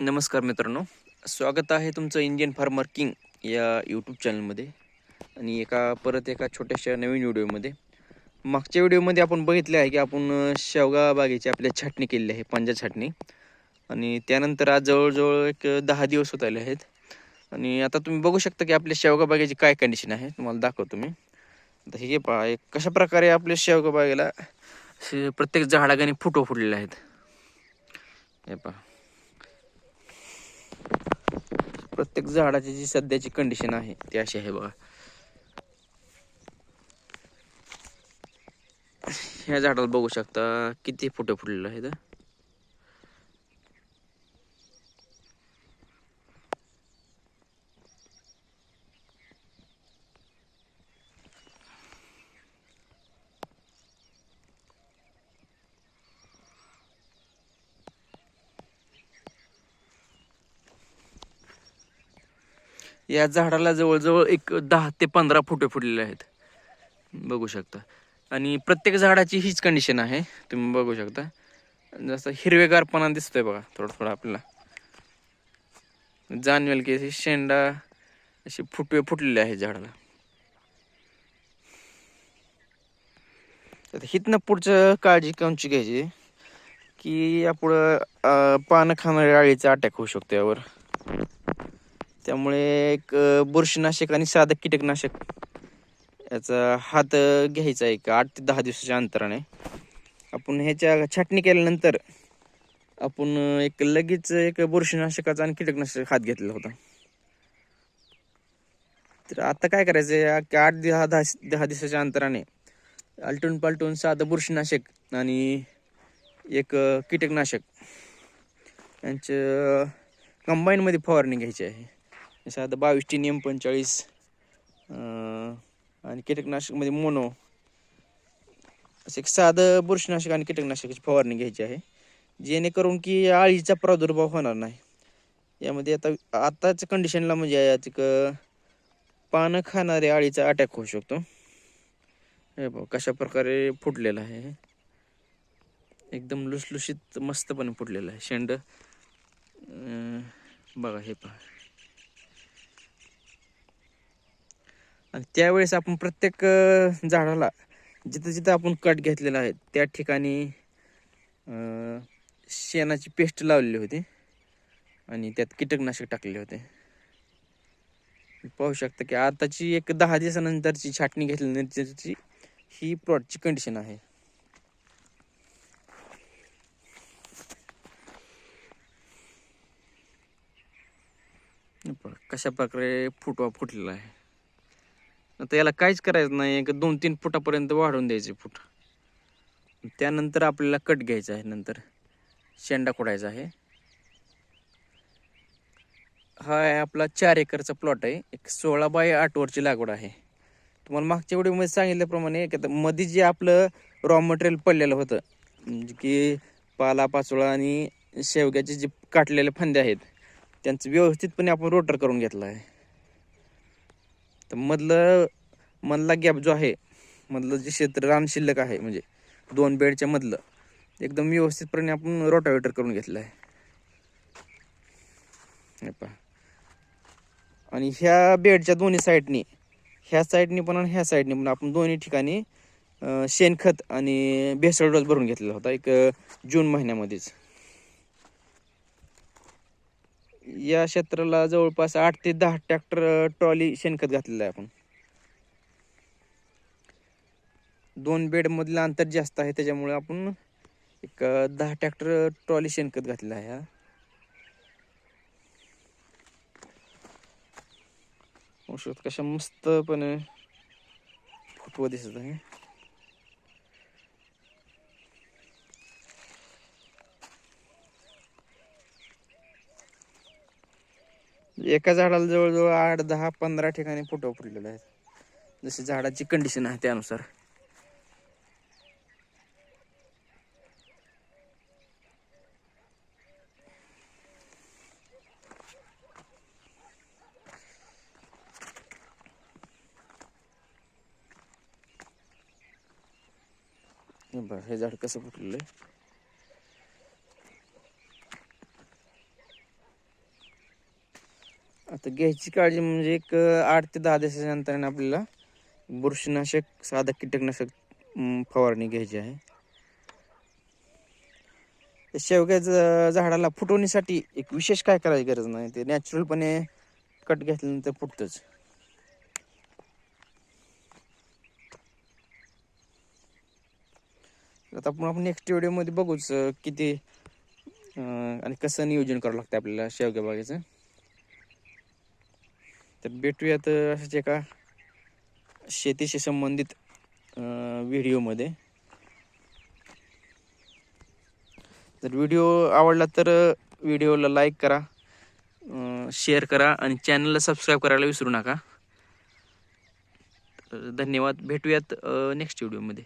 नमस्कार मित्रांनो. स्वागत आहे तुमचं इंडियन फार्मर किंग या यूट्यूब चॅनलमध्ये आणि एका परत एका छोट्याशा नवीन व्हिडिओमध्ये मागच्या व्हिडिओमध्ये आपण बघितले आहे की आपण शेवगा बागेची आपल्या छाटणी केलेली आहे पंजा छाटणी. आणि त्यानंतर आज जवळजवळ एक दहा दिवस होत आले आहेत. आणि आता तुम्ही बघू शकता की आपल्या शेवगा बागेची काय कंडिशन आहे तुम्हाला दाखवतो मी. आता हे पहा एक कशा प्रकारे आपल्या शेवगा बागेला असे प्रत्येक झाडागाने फुटो फुटलेले आहेत. हे पहा. प्रत्येक झाडाची जी सध्याची कंडिशन आहे ती अशी आहे बघा. ह्या झाडाला बघू शकता किती फुटे फुटलेले आहेत या झाडाला जवळजवळ एक दहा ते पंधरा फुटे फुटलेले आहेत. बघू शकता. आणि प्रत्येक झाडाची हीच कंडिशन आहे. तुम्ही बघू शकता. जसं हिरवेगारपणा दिसतोय बघा थोडं थोडं आपल्याला. जाणवेल की असे शेंडा असे फुटवे फुटलेले आहेत झाडाला. आता हिथनं पुढचं काळजी कोणची घ्यायची? की यापुढं पानं खाणाऱ्या अळीचा अटॅक होऊ शकतो यावर. त्यामुळे एक बुरशीनाशक आणि साधं कीटकनाशक याचा हात घ्यायचा घ्यायचा एक आठ ते दहा दिवसाच्या अंतराने. आपण ह्याच्या छाटणी केल्यानंतर आपण एक लगेच एक बुरशीनाशकाचा आणि कीटकनाशक हात घेतलेला होता. तर आता काय करायचं आहे आठ दहा दहा दहा दिवसाच्या अंतराने आलटून पालटून साधं बुरशीनाशक आणि एक कीटकनाशक यांचं कंबाईनमध्ये फवारणी घ्यायची आहे. साधं बावीस टी एम पंचेचाळीस आणि कीटकनाशकमध्ये मोनो. असं एक साधं बुरशीनाशक आणि कीटकनाशकाची फवारणी घ्यायची आहे जेणेकरून की आळीचा प्रादुर्भाव होणार नाही. यामध्ये आता आताच्या कंडिशनला म्हणजे याच पानं खाणारे आळीचा अटॅक होऊ शकतो. हे बघ कशा प्रकारे फुटलेला आहे एकदम लुसलुशीत मस्तपणे फुटलेलं आहे शेंड. बघा हे पहा. आणि त्यावेळेस आपण प्रत्येक झाडाला जिथं जिथं आपण कट घेतलेला आहे त्या ठिकाणी शेणाची पेस्ट लावलेली होती. आणि त्यात कीटकनाशक टाकलेले होते. पाहू शकता की आताची एक दहा दिवसानंतरची छाटणी घेतल्यानंतरची ही प्लॉटची कंडिशन आहे. कशा प्रकारे फुटवा फुटलेला आहे. आता याला काहीच करायचं नाही. एक दोन तीन फुटापर्यंत वाढवून द्यायचे फूट. त्यानंतर आपल्याला कट घ्यायचा आहे नंतर. शेंडा खोडायचा आहे. हा आहे आपला चार एकरचा प्लॉट आहे. एक सोळा बाय आठ वरची लागवड आहे. तुम्हाला मागच्या व्हिडिओमध्ये सांगितल्याप्रमाणे की आता मध्ये जे आपलं रॉ मटेरियल पडलेलं होतं म्हणजे की पाला पाचोळा आणि शेवग्याचे जे काटलेले फांदे आहेत त्यांचं व्यवस्थितपणे आपण रोटर करून घेतलं आहे. तर मधलं मधला गॅप जो आहे मधलं जे क्षेत्र रान शिल्लक आहे म्हणजे दोन बेडच्या मधलं एकदम व्यवस्थितपणे आपण रोटावेटर करून घेतलं आहे. पहा. आणि ह्या बेडच्या दोन्ही साईडनी ह्या साईडनी पण आणि ह्या साईडनी पण आपण दोन्ही ठिकाणी शेणखत आणि भेसळ डोस भरून घेतलेला होता एक जून महिन्यामध्येच. या क्षेत्राला जवळपास आठ ते दहा ट्रॅक्टर ट्रॉली शेणखत घातलेलं आहे आपण. दोन बेडमधलं अंतर जास्त आहे त्याच्यामुळे आपण एक दहा ट्रॅक्टर ट्रॉली शेणखत घातलेला आहे हा. औषध कशा मस्तपणे फुटवं दिसत आहे. एका झाडाला जवळजवळ आठ दहा पंधरा ठिकाणी फोटो फुटलेले आहेत. जसे झाडाची कंडिशन आहे त्यानुसार. हे बघा हे झाड कसं फुटलेलं आहे. आता घ्यायची काळजी म्हणजे एक आठ ते दहा दिवसाच्या अंतराने आपल्याला बुरशीनाशक साधं कीटकनाशक फवारणी घ्यायची आहे. त्या शेवग्याच्या झाडाला फुटवणीसाठी एक विशेष काय करायची गरज नाही ते नॅचरलपणे कट घेतल्यानंतर फुटतंच. आता आपण आपण नेक्स्ट व्हिडिओमध्ये बघूच किती आणि कसं नियोजन करावं लागतं आपल्याला शेवग्या बागेचं. तर भेटूयात असंच अशाच एका शेतीशी संबंधित व्हिडिओमध्ये जर व्हिडिओ आवडला तर व्हिडिओला लाईक करा शेअर करा आणि चॅनलला सबस्क्राईब करायला विसरू नका. धन्यवाद भेटूयात नेक्स्ट व्हिडिओमध्ये